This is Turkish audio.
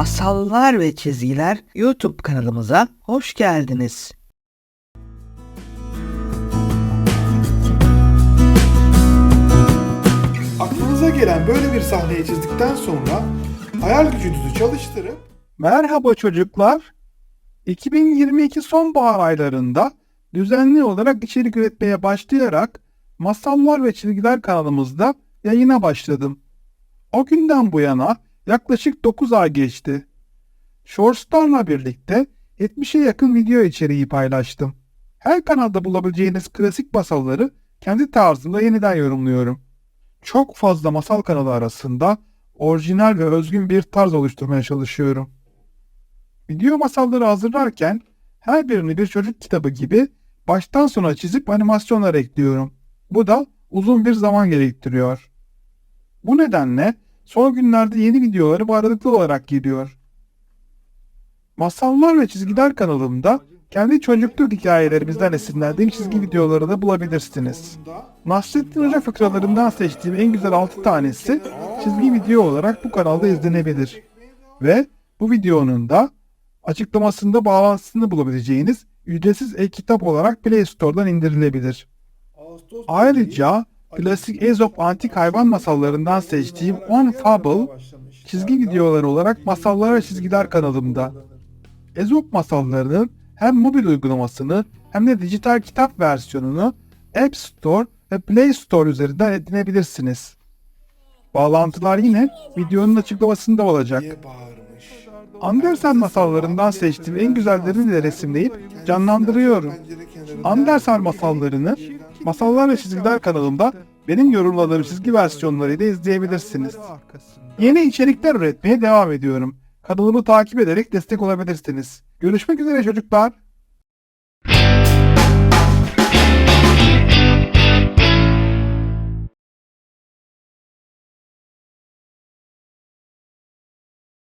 Masallar ve Çizgiler YouTube kanalımıza hoş geldiniz. Aklınıza gelen böyle bir sahneyi çizdikten sonra hayal gücünüzü çalıştırıp Merhaba çocuklar. 2022 sonbahar aylarında düzenli olarak içerik üretmeye başlayarak Masallar ve Çizgiler kanalımızda yayına başladım. O günden bu yana yaklaşık 9 ay geçti. Shorts'larla birlikte 70'e yakın video içeriği paylaştım. Her kanalda bulabileceğiniz klasik masalları kendi tarzımda yeniden yorumluyorum çok fazla masal kanalı arasında orijinal ve özgün bir tarz oluşturmaya çalışıyorum. Video masalları hazırlarken her birini bir çocuk kitabı gibi baştan sona çizip animasyonlar ekliyorum. Bu da uzun bir zaman gerektiriyor. Bu nedenle son günlerde yeni videoları aralıklı olarak geliyor. Masallar ve Çizgiler kanalımda kendi çocukluk hikayelerimizden esinlendiğim çizgi videoları da bulabilirsiniz. Nasrettin Hoca fıkralarından seçtiğim en güzel 6 tanesi çizgi video olarak bu kanalda izlenebilir. Ve bu videonun da açıklamasında bağlantısını bulabileceğiniz ücretsiz e-kitap olarak Play Store'dan indirilebilir. Ayrıca klasik Aesop antik hayvan masallarından seçtiğim One Fable çizgi videoları olarak Masallar ve Çizgiler kanalımda. Ezop masallarının hem mobil uygulamasını hem de dijital kitap versiyonunu App Store ve Play Store üzerinden edinebilirsiniz. Bağlantılar yine videonun açıklamasında olacak. Andersen masallarından seçtiğim en güzellerini de resimleyip canlandırıyorum. Andersen masallarını Masallar ve Çizgiler kanalımda benim yorumladığım çizgi versiyonlarıyla izleyebilirsiniz. Yeni içerikler üretmeye devam ediyorum. Kanalımı takip ederek destek olabilirsiniz. Görüşmek üzere çocuklar.